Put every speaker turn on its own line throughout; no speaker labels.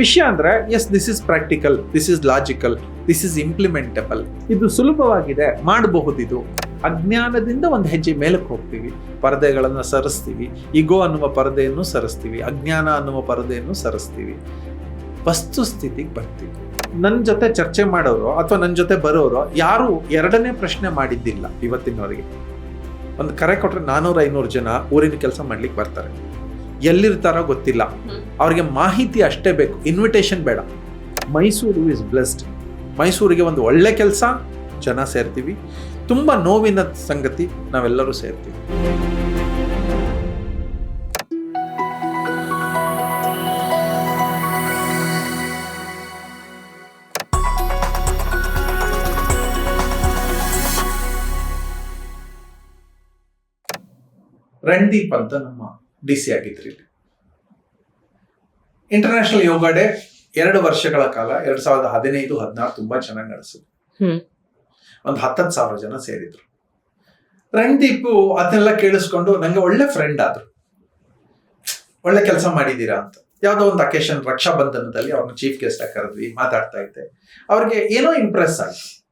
ವಿಷಯ ಅಂದ್ರೆ yes this is practical this is logical this is implementable ಇದು ಸುಲಭವಾಗಿದೆ, ಮಾಡಬಹುದಿದು. ಅಜ್ಞಾನದಿಂದ ಒಂದು ಹೆಜ್ಜೆ ಮೇಲಕ್ಕೆ ಹೋಗ್ತೀವಿ, ಪರದೆಗಳನ್ನು ಸರಿಸ್ತೀವಿ ಇಗೋ ಅನ್ನುವ ಪರದೆಯನ್ನು ಸರಿಸ್ತೀವಿ, ಅಜ್ಞಾನ ಅನ್ನುವ ಪರದೆಯನ್ನು ಸರಿಸ್ತೀವಿ. ವಸ್ತುಸ್ಥಿತಿಗೆ ಬರ್ತೀವಿ. ನನ್ನ ಜೊತೆ ಚರ್ಚೆ ಮಾಡೋರು ಅಥವಾ ನನ್ನ ಜೊತೆ ಬರೋರು, ಯಾರು ಎರಡನೇ ಪ್ರಶ್ನೆ ಮಾಡಿದ್ದಿಲ್ಲ ಇವತ್ತಿನವರಿಗೆ. ಒಂದು ಕರೆ ಕೊಟ್ಟರೆ ನಾನ್ನೂರು ಐನೂರು ಜನ ಊರಿನ ಕೆಲಸ ಮಾಡ್ಲಿಕ್ಕೆ ಬರ್ತಾರೆ. ಎಲ್ಲಿರ್ತಾರೋ ಗೊತ್ತಿಲ್ಲ. ಅವ್ರಿಗೆ ಮಾಹಿತಿ ಅಷ್ಟೇ ಬೇಕು. ಇನ್ವಿಟೇಷನ್ ಬೇಡ. ಮೈಸೂರು ಇಸ್ ಬ್ಲೆಸ್ಡ್ ಮೈಸೂರಿಗೆ ಒಂದು ಒಳ್ಳೆ ಕೆಲಸ ಜನ ಸೇರ್ತೀವಿ. ತುಂಬ ನೋವಿನ ಸಂಗತಿ ನಾವೆಲ್ಲರೂ ಸೇರ್ತೀವಿ. ರಣದೀಪ್ ಅಂತ ನಮ್ಮ ಡಿ ಸಿ ಆಗಿದ್ರು ಇಲ್ಲಿ. ಇಂಟರ್ನ್ಯಾಷನಲ್ ಯೋಗ ಡೇ ಎರಡು ವರ್ಷಗಳ ಕಾಲ ಎರಡ್ ಸಾವಿರದ ಹದಿನೈದು ಹದಿನಾರು ತುಂಬಾ ಚೆನ್ನಾಗಿ ನಡೆಸಿದ್ರು. ಒಂದು ಹತ್ತತ್ತು ಸಾವಿರ ಜನ ಸೇರಿದ್ರು. ರಣದೀಪ್ ಅದನ್ನೆಲ್ಲ ಕೇಳಿಸ್ಕೊಂಡು ನಂಗೆ ಒಳ್ಳೆ ಫ್ರೆಂಡ್ ಆದ್ರು. ಒಳ್ಳೆ ಕೆಲಸ ಮಾಡಿದ್ದೀರಾ ಅಂತ. ಯಾವುದೋ ಒಂದು ಅಕೇಶನ್ ರಕ್ಷಾ ಬಂಧನದಲ್ಲಿ ಅವ್ರನ್ನ ಚೀಫ್ ಗೆಸ್ಟ್ ಆಗಿ ಕರೆದ್ವಿ ಮಾತಾಡ್ತಾ ಇದ್ದೆ. ಅವ್ರಿಗೆ ಏನೋ ಇಂಪ್ರೆಸ್ ಆಯ್ತು.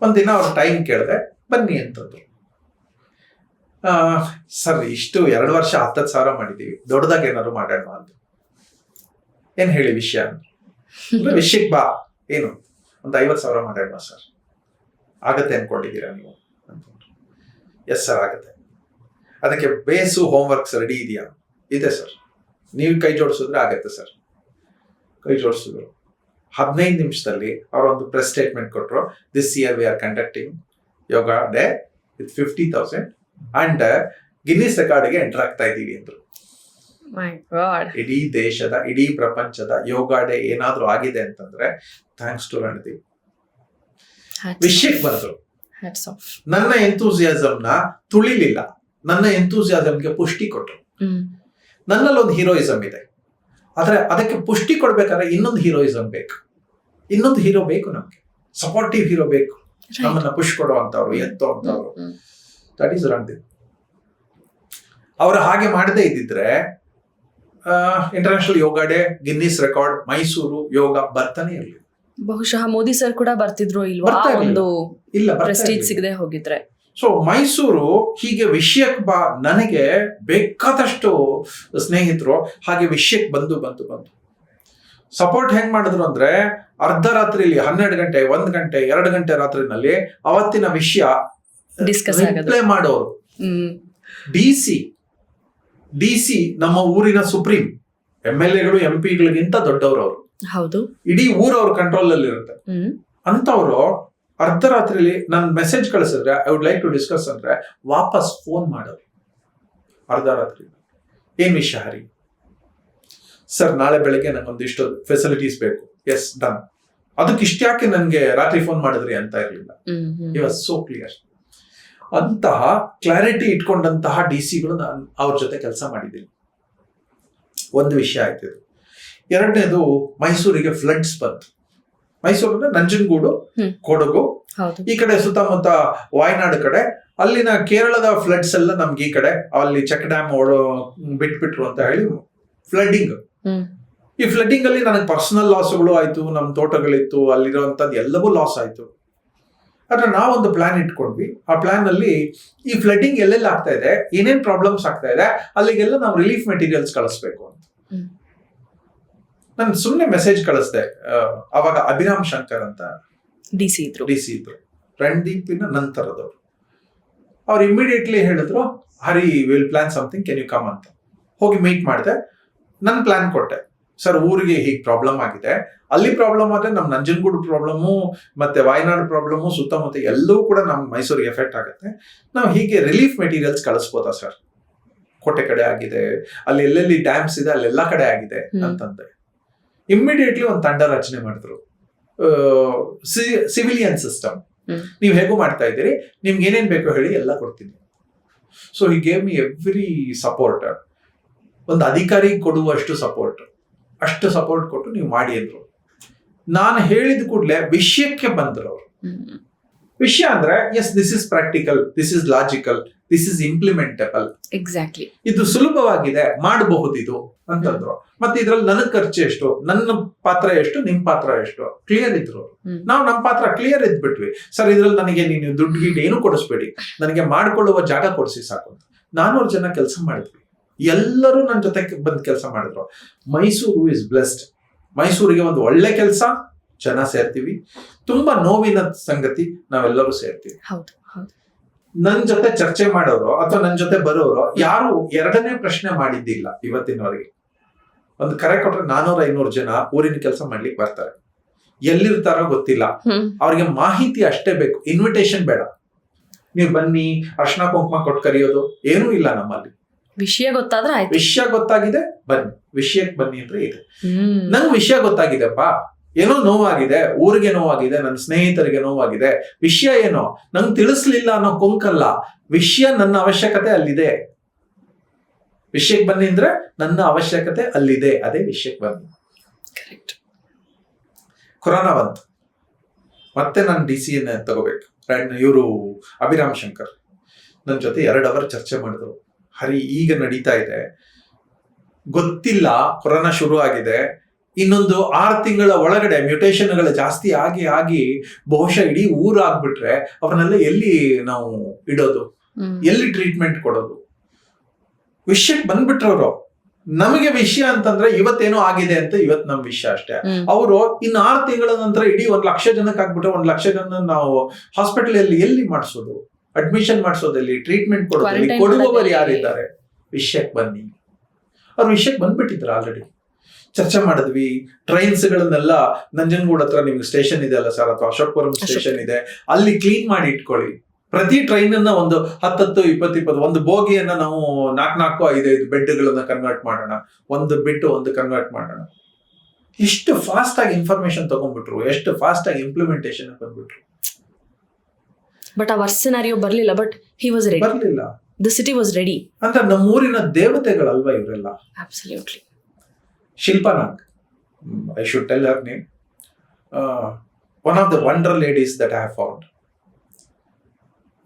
ಒಂದಿನ ಅವ್ರ ಟೈಮ್ ಕೇಳಿದೆ ಬನ್ನಿ ಅಂತಂದ್ರು. ಸರ್, ಇಷ್ಟು ಎರಡು ವರ್ಷ ಹತ್ತತ್ತು ಸಾವಿರ ಮಾಡಿದೀವಿ ದೊಡ್ಡದಾಗಿ ಏನಾದ್ರು ಮಾಡೋಣ ಅಂತ. ಏನ್ ಹೇಳಿ ವಿಷಯ? ವಿಷಯಕ್ಕೆ ಬಾ. ಏನು? ಒಂದು ಐವತ್ತು ಸಾವಿರ ಮಾಡೋಣ ಸರ್. ಆಗತ್ತೆ ಅನ್ಕೊಂಡಿದ್ದೀರಾ ನೀವು? ಅಂತ ಎಸ್ ಸರ್ ಆಗತ್ತೆ. ಅದಕ್ಕೆ ಬೇಸು ಹೋಮ್ವರ್ಕ್ಸ್ ರೆಡಿ ಇದೆಯಾ? ಇದೆ ಸರ್ ನೀವು ಕೈ ಜೋಡಿಸಿದ್ರೆ ಆಗತ್ತೆ ಸರ್ ಕೈ ಜೋಡಿಸಿದ್ರು. ಹದಿನೈದು ನಿಮಿಷದಲ್ಲಿ ಅವರೊಂದು ಪ್ರೆಸ್ ಸ್ಟೇಟ್ಮೆಂಟ್ ಕೊಟ್ಟರು this year we are conducting yoga day with fifty thousand and Guinness ರೆಕಾರ್ಡ್ಗೆ enter ಆಗ್ತಾ ಇದ್ದೀವಿ ಅಂದ್ರು. ಇಡೀ ದೇಶದ ಇಡೀ ಪ್ರಪಂಚದ ಯೋಗ ಡೇ ಏನಾದ್ರೂ ಆಗಿದೆ ಅಂತಂದ್ರೆ ಥ್ಯಾಂಕ್ಸ್ ಟು ರಣದೀಪ್ ವಿಷಯಕ್ಕೆ ಬಂದ್ರು. ನನ್ನ enthusiasm ನ ತುಳಿಲಿಲ್ಲ. ನನ್ನ ಎಂಥೂಸಿಯಾಸಮ್ಗೆ ಪುಷ್ಟಿ ಕೊಟ್ರು. ನನ್ನಲ್ಲಿ ಒಂದು ಹೀರೋಯಿಸಮ್ ಇದೆ. ಆದ್ರೆ ಅದಕ್ಕೆ ಪುಷ್ಟಿ ಕೊಡ್ಬೇಕಾದ್ರೆ ಇನ್ನೊಂದು ಹೀರೋಯಿಸಮ್ ಬೇಕು. ಇನ್ನೊಂದು ಹೀರೋ ಬೇಕು ನಮ್ಗೆ. ಸಪೋರ್ಟಿವ್ ಹೀರೋ ಬೇಕು. ನಮ್ಮನ್ನ ಪುಷ್ ಕೊಡುವಂತವ್ರು ಎತ್ತುವಂತವ್ರು
ಹ್ಮ್.
ದಟ್ ಈಸ್ ರಣದೀಪ್ ಅವರು ಹಾಗೆ ಮಾಡದೇ ಇದ್ದಿದ್ರೆ international yoga day Guinness record Mysuru ಯೋಗ ಬರ್ತಾನೆ ಇರಲಿ
ಬಹುಶಃ ಮೋದಿ ಸರ್ ಕೂಡ ಬರ್ತಿದ್ರು ಇಲ್ವಾ. ಒಂದು
ಇಲ್ಲ
ಪ್ರೆಸ್ಟೀಜ್. ಸಿಗದೆ ಹೋಗಿದ್ರೆ.
ಸೊ ಮೈಸೂರು ಹೀಗೆ ವಿಷಯಕ್ಕೆ ಬಾ ನನಗೆ ಬೇಕಾದಷ್ಟು ಸ್ನೇಹಿತರು ಹಾಗೆ ವಿಷಯಕ್ಕೆ ಬಂದು ಬಂದು ಬಂದು. ಸಪೋರ್ಟ್ ಹೆಂಗ್ ಮಾಡಿದ್ರು ಅಂದ್ರೆ ಅರ್ಧ ರಾತ್ರಿಲಿ ಹನ್ನೆರಡು ಗಂಟೆ ಒಂದ್ ಗಂಟೆ ಎರಡು ಗಂಟೆ ರಾತ್ರಿನಲ್ಲಿ ಅವತ್ತಿನ ವಿಷಯ
ಆಗೋದು.
ರಿಪ್ಲೈ ಮಾಡೋರು ಡಿ ಸಿ ಡಿ ಸಿ ನಮ್ಮ ಊರಿನ ಸುಪ್ರೀಂ ಎಂ ಎಲ್ ಎಗಳು ಎಂ ಪಿಗಳಿಗಿಂತ ದೊಡ್ಡವರು ಅವರು
ಹೌದು.
ಇಡೀ ಊರು ಅವ್ರ ಕಂಟ್ರೋಲ್ ಅಲ್ಲಿ ಇರುತ್ತೆ ಅಂತವ್ರು ಅರ್ಧರಾತ್ರಿಲಿ ನನ್ ಮೆಸೇಜ್ ಕಳಿಸಿದ್ರೆ I would like to discuss ಅಂದ್ರೆ ವಾಪಸ್ ಫೋನ್ ಮಾಡೋರು. ಅರ್ಧರಾತ್ರಿ. ಏನ್ ವಿಷಯ ಹರಿ? ಸರ್ ನಾಳೆ ಬೆಳಗ್ಗೆ ನಂಗೊಂದಿಷ್ಟು ಫೆಸಿಲಿಟೀಸ್ ಬೇಕು. ಎಸ್ ಡನ್ ಅದಕ್ಕೆ ಇಷ್ಟ ಯಾಕೆ ನನ್ಗೆ ರಾತ್ರಿ ಫೋನ್ ಮಾಡಿದ್ರಿ ಅಂತ ಇರಲಿಲ್ಲ. ಇವಾಗ ಸೋ ಕ್ಲಿಯರ್ ಅಂತಹ ಕ್ಲಾರಿಟಿ ಇಟ್ಕೊಂಡಂತಹ ಡಿ ಸಿಗಳು ನಾನು ಅವ್ರ ಜೊತೆ ಕೆಲಸ ಮಾಡಿದ್ದೀನಿ. ಒಂದು ವಿಷಯ ಆಯ್ತು ಎರಡನೇದು ಮೈಸೂರಿಗೆ ಫ್ಲಡ್ಸ್ ಬಂತು. ಮೈಸೂರು ಅಂದ್ರೆ ನಂಜನಗೂಡು. ಕೊಡಗು ಈ ಕಡೆ ಸುತ್ತಮುತ್ತ ವಾಯನಾಡು ಕಡೆ ಅಲ್ಲಿನ ಕೇರಳದ ಫ್ಲಡ್ಸ್ ಎಲ್ಲ ನಮ್ಗೆ ಈ ಕಡೆ ಅಲ್ಲಿ ಚೆಕ್ ಡ್ಯಾಮ್ ಓಡೋ ಬಿಟ್ಬಿಟ್ರು ಅಂತ ಹೇಳಿ ಫ್ಲಡ್ಡಿಂಗ್ ಈ ಫ್ಲಡ್ಡಿಂಗ್ ಅಲ್ಲಿ ನನಗೆ ಪರ್ಸನಲ್ ಲಾಸ್ಗಳು ಆಯ್ತು ನಮ್ಮ ತೋಟಗಳಿತ್ತು ಅಲ್ಲಿರುವಂತದ್ದು ಎಲ್ಲವೂ ಲಾಸ್ ಆಯ್ತು. ಆದ್ರೆ ನಾವೊಂದು ಪ್ಲಾನ್ ಇಟ್ಕೊಂಡ್ವಿ. ಆ ಪ್ಲಾನ್ ಅಲ್ಲಿ ಈ ಫ್ಲಡ್ಡಿಂಗ್ ಎಲ್ಲೆಲ್ಲಿ ಆಗ್ತಾ ಇದೆ ಏನೇನ್ ಪ್ರಾಬ್ಲಮ್ಸ್ ಆಗ್ತಾ ಇದೆ ಅಲ್ಲಿಗೆಲ್ಲ ನಾವು ರಿಲೀಫ್ ಮೆಟೀರಿಯಲ್ಸ್ ಕಳಿಸ್ಬೇಕು ಅಂತ. ನಾನು ಸುಮ್ಮನೆ ಮೆಸೇಜ್ ಕಳಿಸ್ದೆ ಅವಾಗ ಅಭಿರಾಮ್ ಶಂಕರ್ ಅಂತ
ಡಿ ಸಿ ಇದ್ರು.
ಡಿ ಸಿ ಇದ್ರು. ರಣದೀಪಿನ ನಂತರದವರು. ಅವ್ರು ಇಮಿಡಿಯೇಟ್ಲಿ ಹೇಳಿದ್ರು Hari will plan something can you come ಅಂತ. ಹೋಗಿ ಮೀಟ್ ಮಾಡಿದೆ. ನನ್ನ ಪ್ಲಾನ್ ಕೊಟ್ಟೆ. ಸರ್ ಊರಿಗೆ ಹೀಗೆ ಪ್ರಾಬ್ಲಮ್ ಆಗಿದೆ. ಅಲ್ಲಿ ಪ್ರಾಬ್ಲಮ್ ಆದ್ರೆ ನಮ್ಮ ನಂಜನಗೂಡು ಪ್ರಾಬ್ಲಮ್ಮು ಮತ್ತೆ ವಾಯನಾಡು ಪ್ರಾಬ್ಲಮ್ಮು ಸುತ್ತಮುತ್ತ ಎಲ್ಲವೂ ಕೂಡ ನಮ್ಮ ಮೈಸೂರಿಗೆ ಎಫೆಕ್ಟ್ ಆಗುತ್ತೆ. ನಾವು ಹೀಗೆ ರಿಲೀಫ್ ಮೆಟೀರಿಯಲ್ಸ್ ಕಳಿಸ್ಬೋದಾ ಸರ್? ಕೋಟೆ ಕಡೆ ಆಗಿದೆ ಅಲ್ಲಿ ಎಲ್ಲೆಲ್ಲಿ ಡ್ಯಾಮ್ಸ್ ಇದೆ ಅಲ್ಲೆಲ್ಲ ಕಡೆ ಆಗಿದೆ
ಅಂತಂದ್ರೆ.
ಅಂತಂದೆ ಇಮ್ಮಿಡಿಯೇಟ್ಲಿ ಒಂದು ತಂಡ ರಚನೆ ಮಾಡಿದ್ರು. Civilian system. ನೀವು ಹೇಗೂ ಮಾಡ್ತಾ ಇದ್ದೀರಿ ನಿಮ್ಗೆ ಏನೇನ್ ಬೇಕೋ ಹೇಳಿ ಎಲ್ಲ ಕೊಡ್ತೀನಿ. ಸೊ ಈ ಗೇವ್ ಮಿ ಎವ್ರಿ ಸಪೋರ್ಟ್ ಒಂದು ಅಧಿಕಾರಿ ಕೊಡುವಷ್ಟು ಸಪೋರ್ಟ್ ಅಷ್ಟು ಸಪೋರ್ಟ್ ಕೊಟ್ಟು ನೀವು ಮಾಡಿ ಅಂದ್ರು. ನಾನು ಹೇಳಿದ ಕೂಡಲೇ ವಿಷಯಕ್ಕೆ ಬಂದ್ರು ಅವರು. ವಿಷಯ ಅಂದ್ರೆ yes this is practical this is logical this is implementable
exactly
ಇದು ಸುಲಭವಾಗಿದೆ ಮಾಡಬಹುದು ಇದು ಅಂತಂದ್ರು. ಮತ್ತೆ ಇದ್ರಲ್ಲಿ ನನಗ್ ಖರ್ಚು ಎಷ್ಟು ನನ್ನ ಪಾತ್ರ ಎಷ್ಟು ನಿಮ್ ಪಾತ್ರ ಎಷ್ಟು? ಕ್ಲಿಯರ್ ಇದ್ರು. ನಾವು ನಮ್ಮ ಪಾತ್ರ ಕ್ಲಿಯರ್ ಇದ್ಬಿಟ್ವಿ. ಸರ್ ಇದ್ರಲ್ಲಿ ನನಗೆ ನೀನು ದುಡ್ಡು ಗಿಡ್ ಏನು ಕೊಡಿಸ್ಬೇಡಿ. ನನಗೆ ಮಾಡ್ಕೊಳ್ಳುವ ಜಾಗ ಕೊಡಿಸಿ ಸಾಕು ಅಂತ. ನಾನೂರು ಜನ ಕೆಲಸ ಮಾಡಿದ್ವಿ. ಎಲ್ಲರೂ ನನ್ನ ಜೊತೆ ಬಂದು ಕೆಲಸ ಮಾಡಿದ್ರು. ಮೈಸೂರು ಇಸ್ ಬ್ಲೆಸ್ಡ್ ಮೈಸೂರಿಗೆ ಒಂದು ಒಳ್ಳೆ ಕೆಲಸ ಜನ ಸೇರ್ತೀವಿ. ತುಂಬಾ ನೋವಿನ ಸಂಗತಿ ನಾವೆಲ್ಲರೂ ಸೇರ್ತೀವಿ. ನನ್ ಜೊತೆ ಚರ್ಚೆ ಮಾಡೋರು ಅಥವಾ ನನ್ ಜೊತೆ ಬರೋರು ಯಾರು ಎರಡನೇ ಪ್ರಶ್ನೆ ಮಾಡಿದ್ದಿಲ್ಲ ಇವತ್ತಿನವರೆಗೆ. ಒಂದು ಕರೆ ಕೊಟ್ರೆ ನಾನೂರ ಐನೂರು ಜನ ಊರಿನ ಕೆಲಸ ಮಾಡ್ಲಿಕ್ಕೆ ಬರ್ತಾರೆ. ಎಲ್ಲಿರ್ತಾರೋ ಗೊತ್ತಿಲ್ಲ. ಅವ್ರಿಗೆ ಮಾಹಿತಿ ಅಷ್ಟೇ ಬೇಕು. ಇನ್ವಿಟೇಷನ್ ಬೇಡ. ನೀವು ಬನ್ನಿ ಅರ್ಶನ ಕುಂಕುಮ ಕೊಟ್ಟು ಕರೆಯೋದು ಏನೂ ಇಲ್ಲ ನಮ್ಮಲ್ಲಿ.
ವಿಷಯ ಗೊತ್ತಾದ್ರೆ ಆಯ್ತು.
ವಿಷಯ ಗೊತ್ತಾಗಿದೆ ಬನ್ನಿ. ವಿಷಯಕ್ಕೆ ಬನ್ನಿ ಅಂದ್ರೆ ಇದೆ. ನಂಗೆ ವಿಷಯ ಗೊತ್ತಾಗಿದೆಪ್ಪ. ಏನೋ ನೋವಾಗಿದೆ ಊರಿಗೆ ನೋವಾಗಿದೆ ನನ್ನ ಸ್ನೇಹಿತರಿಗೆ ನೋವಾಗಿದೆ. ವಿಷಯ ಏನೋ? ನಂಗೆ ತಿಳಿಸ್ಲಿಲ್ಲ ಅನ್ನೋ ಕೊಂಕಲ್ಲ. ವಿಷಯ ನನ್ನ ಅವಶ್ಯಕತೆ ಅಲ್ಲಿದೆ. ವಿಷಯಕ್ಕೆ ಬನ್ನಿ ಅಂದ್ರೆ ನನ್ನ ಅವಶ್ಯಕತೆ ಅಲ್ಲಿದೆ. ಅದೇ ವಿಷಯಕ್ಕೆ ಬನ್ನಿ.
ಕರೆಕ್ಟ್
ಕೊರೋನಾ ಬಂತು. ಮತ್ತೆ ನಾನು ಡಿ ಸಿ ಎನ್ ತಗೋಬೇಕು. ಇವರು ಅಭಿರಾಮ್ ಶಂಕರ್. ನನ್ನ ಜೊತೆ ಎರಡು ಅವರ್ ಚರ್ಚೆ ಮಾಡಿದ್ರು. ಹರಿ ಈಗ ನಡೀತಾ ಇದೆ. ಗೊತ್ತಿಲ್ಲ ಕೊರೋನಾ ಶುರು ಆಗಿದೆ. ಇನ್ನೊಂದು ಆರು ತಿಂಗಳ ಒಳಗಡೆ ಮ್ಯೂಟೇಷನ್ಗಳು ಜಾಸ್ತಿ ಆಗಿ ಆಗಿ ಬಹುಶಃ ಇಡೀ ಊರು ಆಗ್ಬಿಟ್ರೆ ಅವ್ರನ್ನೆಲ್ಲ ಎಲ್ಲಿ ನಾವು ಇಡೋದು? ಎಲ್ಲಿ ಟ್ರೀಟ್ಮೆಂಟ್ ಕೊಡೋದು? ವಿಷಯಕ್ಕೆ ಬಂದ್ಬಿಟ್ರವ್ರು. ನಮಗೆ ವಿಷಯ ಅಂತಂದ್ರೆ ಇವತ್ತೇನೋ ಆಗಿದೆ ಅಂತ ಇವತ್ ನಮ್ ವಿಷಯ ಅಷ್ಟೇ. ಅವರು ಇನ್ನು ಆರು ತಿಂಗಳ ನಂತರ ಇಡೀ ಒಂದ್ ಲಕ್ಷ ಜನಕ್ಕೆ ಆಗ್ಬಿಟ್ರೆ ಒಂದ್ ಲಕ್ಷ ಜನ ನಾವು ಹಾಸ್ಪಿಟಲ್ ಎಲ್ಲಿ ಮಾಡಿಸೋದು? ಅಡ್ಮಿಷನ್ ಮಾಡಿಸೋದಲ್ಲಿ ಟ್ರೀಟ್ಮೆಂಟ್ ಕೊಡೋದಲ್ಲಿ ಕೊಡುವವರು. ಯಾರಿದ್ದಾರೆ? ವಿಷಯಕ್ಕೆ ಬನ್ನಿ. ಅವ್ರು ವಿಷಯಕ್ಕೆ ಬಂದ್ಬಿಟ್ಟಿದ್ರು ಆಲ್ರೆಡಿ ಚರ್ಚೆ ಮಾಡಿದ್ವಿ. ಟ್ರೈನ್ಸ್ ಗಳನ್ನೆಲ್ಲ ನಂಜನಗೂಡ್ ಹತ್ರ ನಿಮ್ಗೆ ಸ್ಟೇಷನ್ ಇದೆ ಅಲ್ಲ ಸರ್? ಅಥವಾ ಅಶೋಕ್ಪುರಂ ಸ್ಟೇಷನ್ ಇದೆ. ಅಲ್ಲಿ ಕ್ಲೀನ್ ಮಾಡಿ ಇಟ್ಕೊಳ್ಳಿ. ಪ್ರತಿ ಟ್ರೈನ್ ಅನ್ನ ಒಂದು ಹತ್ತತ್ತು ಇಪ್ಪತ್ತು ಇಪ್ಪತ್ತು ಒಂದು ಬೋಗಿಯನ್ನ ನಾವು ನಾಲ್ಕು ನಾಲ್ಕು ಐದೈದು ಬೆಡ್ಗಳನ್ನ ಕನ್ವರ್ಟ್ ಮಾಡೋಣ. ಒಂದು ಬಿಟ್ಟು ಒಂದು ಕನ್ವರ್ಟ್ ಮಾಡೋಣ. ಎಷ್ಟು ಫಾಸ್ಟ್ ಆಗಿ ಇನ್ಫಾರ್ಮೇಶನ್ ತಗೊಂಡ್ಬಿಟ್ರು. ಎಷ್ಟು ಫಾಸ್ಟ್ ಆಗಿ ಇಂಪ್ಲಿಮೆಂಟೇಶನ್ ಬಂದ್ಬಿಟ್ರು.
ಬಟ್ ಆ ವರ್ಸ್ ಸಿನಾರಿಯೋ ಬರ್ಲಿಲ್ಲ ಬಟ್ ಹಿ ವಾಸ್ ರೆಡಿ
ಬರ್ಲಿಲ್ಲ.
ದ ಸಿಟಿ ವಾಸ್ ರೆಡಿ
ಅಂತ ನಮ್ಮೂರಿನ ದೇವತೆಗಳಲ್ವಾ ಇವರೆಲ್ಲ.
Absolutely
Shilpa Nag I should tell her name one of the wonder ladies that I have found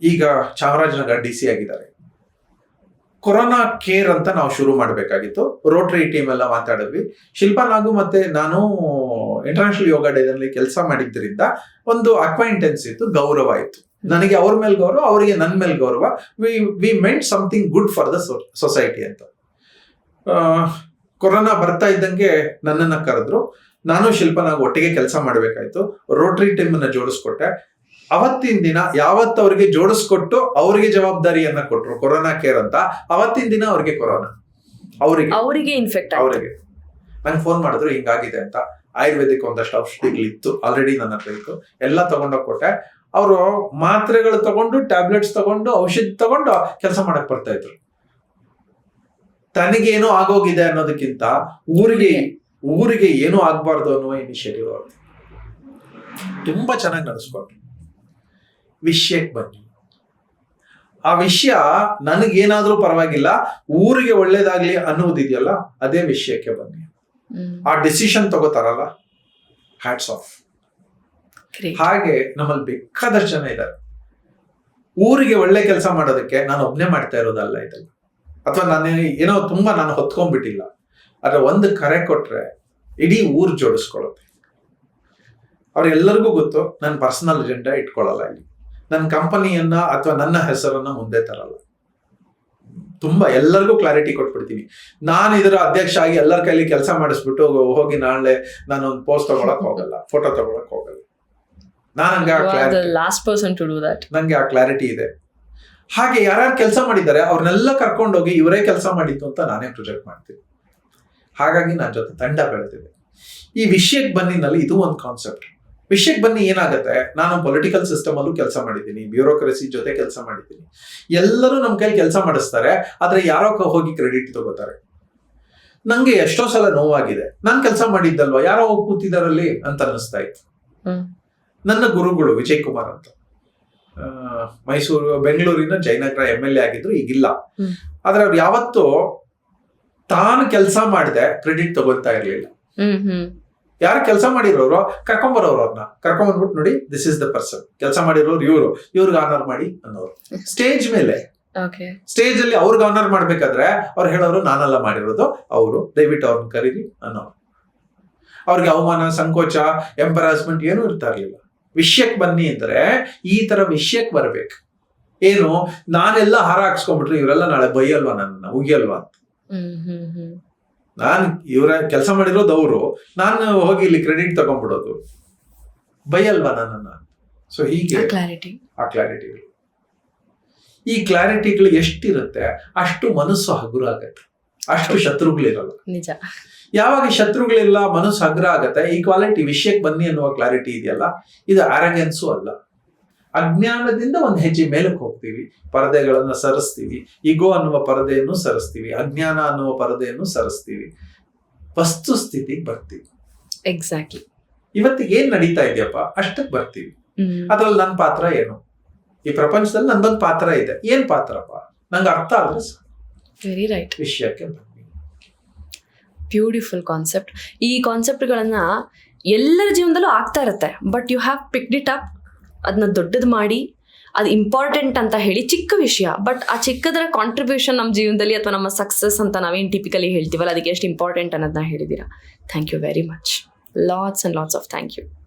ಈಗ ಚಾಮರಾಜನಗರ ಡಿ ಸಿ ಆಗಿದ್ದಾರೆ. ಕೊರೋನಾ ಕೇರ್ ಅಂತ ನಾವು ಶುರು ಮಾಡಬೇಕಾಗಿತ್ತು. ರೋಟರಿ ಟೀಮ್ ಎಲ್ಲ ಮಾತಾಡಿದ್ವಿ. ಶಿಲ್ಪಾ ನಾಗು ಮತ್ತೆ ನಾನು ಇಂಟರ್ನ್ಯಾಷನಲ್ ಯೋಗ ಡೇನಲ್ಲಿ ಕೆಲಸ ಮಾಡಿದ್ದರಿಂದ ಒಂದು ಅಕ್ವೈಂಟೆನ್ಸ್ ಇತ್ತು ಗೌರವ ಇತ್ತು. ನನಗೆ ಅವ್ರ ಮೇಲೆ ಗೌರವ ಅವರಿಗೆ ನನ್ನ ಮೇಲೆ ಗೌರವ. We we meant something good for the society ಅಂತ. ಕೊರೋನಾ ಬರ್ತಾ ಇದ್ದಂಗೆ ನನ್ನನ್ನ ಕರೆದ್ರು. ನಾನು ಶಿಲ್ಪನಾಗ ಒಟ್ಟಿಗೆ ಕೆಲಸ ಮಾಡಬೇಕಾಯ್ತು. ರೋಟರಿ ಟೀಮ್ ಅನ್ನ ಜೋಡಿಸ್ಕೊಟ್ಟೆ. ಅವತ್ತಿನ ದಿನ ಯಾವತ್ತು ಅವ್ರಿಗೆ ಜೋಡಿಸ್ಕೊಟ್ಟು ಅವರಿಗೆ ಜವಾಬ್ದಾರಿಯನ್ನ ಕೊಟ್ರು ಕೊರೋನಾ ಕೇರ್ ಅಂತ ಅವತ್ತಿನ ದಿನ ಅವ್ರಿಗೆ ಕೊರೋನಾ. ಅವರಿಗೆ.
ಅವರಿಗೆ ಇನ್ಫೆಕ್ಟ್
ಅವರಿಗೆ. ನಂಗೆ ಫೋನ್ ಮಾಡಿದ್ರು ಹಿಂಗಾಗಿದೆ ಅಂತ. ಆಯುರ್ವೇದಿಕ್ ಒಂದಷ್ಟು ಔಷಧಿಗಳಿತ್ತು. ಆಲ್ರೆಡಿ ನನ್ನ ಹತ್ರ ಇತ್ತು. ಎಲ್ಲ ತಗೊಂಡೋಗಿ ಕೊಟ್ಟೆ. ಅವರು ಮಾತ್ರೆಗಳು ತಗೊಂಡು ಟ್ಯಾಬ್ಲೆಟ್ಸ್ ತಗೊಂಡು ಔಷಧಿ ತಗೊಂಡು ಕೆಲಸ ಮಾಡಕ್ ಬರ್ತಾ ಇದ್ರು. ತನಗೇನೋ ಆಗೋಗಿದೆ ಅನ್ನೋದಕ್ಕಿಂತ ಊರಿಗೆ ಊರಿಗೆ ಏನೂ ಆಗ್ಬಾರ್ದು ಅನ್ನುವ ಇನಿಷಿಯೇಟಿವ್ ಅವ್ರದ್ದು ತುಂಬಾ ಚೆನ್ನಾಗಿ ನಡೆಸ್ಕೊಂಡ್ರು. ವಿಷಯಕ್ಕೆ ಬನ್ನಿ. ಆ ವಿಷಯ ನನಗೇನಾದ್ರೂ ಪರವಾಗಿಲ್ಲ ಊರಿಗೆ ಒಳ್ಳೇದಾಗ್ಲಿ ಅನ್ನೋದಿದೆಯಲ್ಲ ಅದೇ ವಿಷಯಕ್ಕೆ ಬನ್ನಿ. ಆ ಡಿಸಿಷನ್ ತಗೋತಾರಲ್ಲ ಹ್ಯಾಟ್ಸ್ ಆಫ್ ಹಾಗೆ ನಮ್ಮಲ್ಲಿ ಬೇಕಾದಷ್ಟು ಜನ ಇದ್ದಾರೆ ಊರಿಗೆ ಒಳ್ಳೆ ಕೆಲಸ ಮಾಡೋದಕ್ಕೆ ನಾನು ಒಬ್ನೇ ಮಾಡ್ತಾ ಇರೋದಲ್ಲ ಇದೆಲ್ಲ ಅಥವಾ ನಾನು ಏನೋ ತುಂಬಾ ನಾನು ಹೊತ್ಕೊಂಡ್ಬಿಟ್ಟಿಲ್ಲ. ಆದ್ರೆ ಒಂದು ಕರೆ ಕೊಟ್ರೆ ಇಡೀ ಊರ್ ಜೋಡಿಸ್ಕೊಳ್ಳುತ್ತೆ. ಅವ್ರೆಲ್ಲರಿಗೂ ಗೊತ್ತು, ನನ್ನ ಪರ್ಸನಲ್ ಅಜೆಂಡಾ ಇಟ್ಕೊಳ್ಳಲ್ಲ ಇಲ್ಲಿ. ನನ್ನ ಕಂಪನಿಯನ್ನ ಅಥವಾ ನನ್ನ ಹೆಸರನ್ನ ಮುಂದೆ ತರಲ್ಲ. ತುಂಬಾ ಎಲ್ಲರಿಗೂ ಕ್ಲಾರಿಟಿ ಕೊಟ್ಬಿಡ್ತೀನಿ. ನಾನು ಇದರ ಅಧ್ಯಕ್ಷ ಆಗಿ ಎಲ್ಲರ ಕೈಲಿ ಕೆಲಸ ಮಾಡಿಸ್ಬಿಟ್ಟು ಹೋಗಿ ನಾಳೆ ನಾನು ಒಂದು ಪೋಸ್ಟ್ ತಗೊಳಕ್ ಹೋಗಲ್ಲ ಫೋಟೋ ತಗೊಳಕ್ ಹೋಗಲ್ಲ. ಆ clarity-
last person to do that
ನಂಗೆ ಆ ಕ್ಲಾರಿಟಿ ಇದೆ. ಹಾಗೆ ಯಾರ್ಯಾರು ಕೆಲಸ ಮಾಡಿದ್ದಾರೆ ಅವ್ರನ್ನೆಲ್ಲ ಕರ್ಕೊಂಡೋಗಿ ಇವರೇ ಕೆಲಸ ಮಾಡಿದ್ದು ಅಂತ ನಾನೇ ಪ್ರೊಜೆಕ್ಟ್ ಮಾಡ್ತೀನಿ. ಹಾಗಾಗಿ ನನ್ನ ಜೊತೆ ತಂಡ ಬೆಳೆದಿದೆ. ಈ ವಿಷಯಕ್ಕೆ ಬನ್ನಿನಲ್ಲಿ ಇದು ಒಂದು ಕಾನ್ಸೆಪ್ಟ್ ವಿಷಯಕ್ಕೆ ಬನ್ನಿ ಏನಾಗುತ್ತೆ? ನಾನು ಪೊಲಿಟಿಕಲ್ ಸಿಸ್ಟಮ್ ಅಲ್ಲೂ ಕೆಲಸ ಮಾಡಿದ್ದೀನಿ ಬ್ಯೂರೋಕ್ರಸಿ ಜೊತೆ ಕೆಲಸ ಮಾಡಿದ್ದೀನಿ. ಎಲ್ಲರೂ ನಮ್ಮ ಕೈಲಿ ಕೆಲಸ ಮಾಡಿಸ್ತಾರೆ ಆದ್ರೆ ಯಾರೋ ಹೋಗಿ ಕ್ರೆಡಿಟ್ ತಗೋತಾರೆ. ನಂಗೆ ಎಷ್ಟೋ ಸಲ ನೋವಾಗಿದೆ. ನಾನು ಕೆಲಸ ಮಾಡಿದ್ದಲ್ವಾ? ಯಾರೋ ಹೋಗಿ ಕೂತಿದಾರಲ್ಲಿ ಅಂತ ಅನ್ನಿಸ್ತಾ ಇತ್ತು. ನನ್ನ ಗುರುಗಳು ವಿಜಯ್ ಕುಮಾರ್ ಅಂತ ಮೈಸೂರು ಬೆಂಗಳೂರಿನ ಜಯನಗರ ಎಂ ಎಲ್ ಎ ಆಗಿದ್ರು ಈಗಿಲ್ಲ. ಆದ್ರೆ ಅವ್ರು ಯಾವತ್ತೂ ತಾನು ಕೆಲಸ ಮಾಡಿದೆ ಕ್ರೆಡಿಟ್ ತಗೋತಾ ಇರ್ಲಿಲ್ಲ. ಯಾರು ಕೆಲಸ ಮಾಡಿರೋರು ಕರ್ಕೊಂಬರೋರು ಅವ್ರನ್ನ ಕರ್ಕೊಂಬಂದ್ಬಿಟ್ಟು ನೋಡಿ ದಿಸ್ ಇಸ್ ದ ಪರ್ಸನ್ ಕೆಲಸ ಮಾಡಿರೋರು ಇವರು. ಇವ್ರಿಗೆ ಆನರ್ ಮಾಡಿ ಅನ್ನೋರು. ಸ್ಟೇಜ್ ಮೇಲೆ. ಸ್ಟೇಜ್ ಅಲ್ಲಿ ಅವ್ರಿಗೆ ಆನರ್ ಮಾಡ್ಬೇಕಾದ್ರೆ ಅವ್ರು ಹೇಳೋರು ನಾನೆಲ್ಲ ಮಾಡಿರೋದು ಅವರು. ದಯವಿಟ್ಟು ಅವ್ರನ್ನ ಕರೀರಿ ಅನ್ನೋರು. ಅವ್ರಿಗೆ ಅವಮಾನ ಸಂಕೋಚ ಎಂಬರಾಸ್ಮೆಂಟ್ ಏನೂ ಇರ್ತಾ ಇರ್ಲಿಲ್ಲ. ವಿಷಯಕ್ಕೆ ಬನ್ನಿ ಅಂದ್ರೆ ಈ ಥರ ವಿಷಯಕ್ಕೆ ಬರಬೇಕು. ಏನು? ನಾನೆಲ್ಲ ಹಾರ ಹಾಕ್ಸ್ಕೊಂಡ್ಬಿಟ್ರೆ ಇವರೆಲ್ಲ ನಾಳೆ ಬೈಯಲ್ವಾ ನನ್ನ ಉಗಿಯಲ್ವಾ ಅಂತ. ನಾನು ಇವರ ಕೆಲಸ ಮಾಡಿರೋದು ಅವರು ನಾನು ಹೋಗಿ ಇಲ್ಲಿ ಕ್ರೆಡಿಟ್ ತಗೊಂಡ್ಬಿಡೋದು. ಬೈಯಲ್ವಾ ನನ್ನನ್ನು? ಸೊ ಹೀಗೆ ಆ ಕ್ಲಾರಿಟಿಗಳು ಈ ಕ್ಲಾರಿಟಿಗಳು ಎಷ್ಟಿರುತ್ತೆ? ಅಷ್ಟು ಮನಸ್ಸು ಹಗುರ ಆಗತ್ತೆ ಅಷ್ಟು ಶತ್ರುಗಳಿರಲ್ಲ.
ನಿಜ.
ಯಾವಾಗ ಶತ್ರುಗಳಿಲ್ಲ ಮನಸ್ಸು ಅಗ್ರಹ ಆಗತ್ತೆ ಈ ಕ್ವಾಲಿಟಿ ವಿಷಯಕ್ಕೆ ಬನ್ನಿ ಅನ್ನುವ ಕ್ಲಾರಿಟಿ ಇದೆಯಲ್ಲ? ಇದು ಆರಗೆನ್ಸು ಅಲ್ಲ. ಅಜ್ಞಾನದಿಂದ ಒಂದು ಹೆಜ್ಜೆ ಮೇಲಕ್ಕೆ ಹೋಗ್ತೀವಿ ಪರದೆಗಳನ್ನ ಸರಿಸ್ತೀವಿ ಈಗೋ ಅನ್ನುವ ಪರದೆಯನ್ನು ಸರಿಸ್ತೀವಿ ಅಜ್ಞಾನ ಅನ್ನುವ ಪರದೆಯನ್ನು ಸರಿಸ್ತೀವಿ. ವಸ್ತು ಸ್ಥಿತಿಗೆ ಬರ್ತೀವಿ.
ಎಕ್ಸಾಕ್ಟ್ಲಿ
ಇವತ್ತಿಗೆ ಏನ್ ನಡೀತಾ ಇದೆಯಪ್ಪ? ಅಷ್ಟಕ್ಕೆ ಬರ್ತೀವಿ. ಅದ್ರಲ್ಲಿ ನನ್ನ ಪಾತ್ರ ಏನು? ಈ ಪ್ರಪಂಚದಲ್ಲಿ ನಂದೊಂದು ಪಾತ್ರ ಇದೆ. ಏನ್ ಪಾತ್ರಪ್ಪ? ನಂಗೆ ಅರ್ಥ ಆದ್ರೆ.
ವೆರಿ ರೈಟ್
ವಿಷಯಕ್ಕೆ
ಬ್ಯೂಟಿಫುಲ್ ಕಾನ್ಸೆಪ್ಟ್ ಈ ಕಾನ್ಸೆಪ್ಟ್ಗಳನ್ನ ಎಲ್ಲರ ಜೀವನದಲ್ಲೂ ಆಗ್ತಾ ಇರುತ್ತೆ. But you have pick it up ಅದನ್ನ ದೊಡ್ಡದು ಮಾಡಿ ಅದು ಇಂಪಾರ್ಟೆಂಟ್ ಅಂತ ಹೇಳಿ ಚಿಕ್ಕ ವಿಷಯ. ಬಟ್ ಆ ಚಿಕ್ಕದರ ಕಾಂಟ್ರಿಬ್ಯೂಷನ್ ನಮ್ಮ ಜೀವನದಲ್ಲಿ ಅಥವಾ ನಮ್ಮ ಸಕ್ಸಸ್ ಅಂತ ನಾವೇನು ಟಿಪಿಕಲಿ ಹೇಳ್ತೀವಲ್ಲ ಅದಕ್ಕೆ ಎಷ್ಟು ಇಂಪಾರ್ಟೆಂಟ್ ಅನ್ನೋದನ್ನ ಹೇಳಿದ್ದೀರಾ. Thank you very much lots and lots of thank you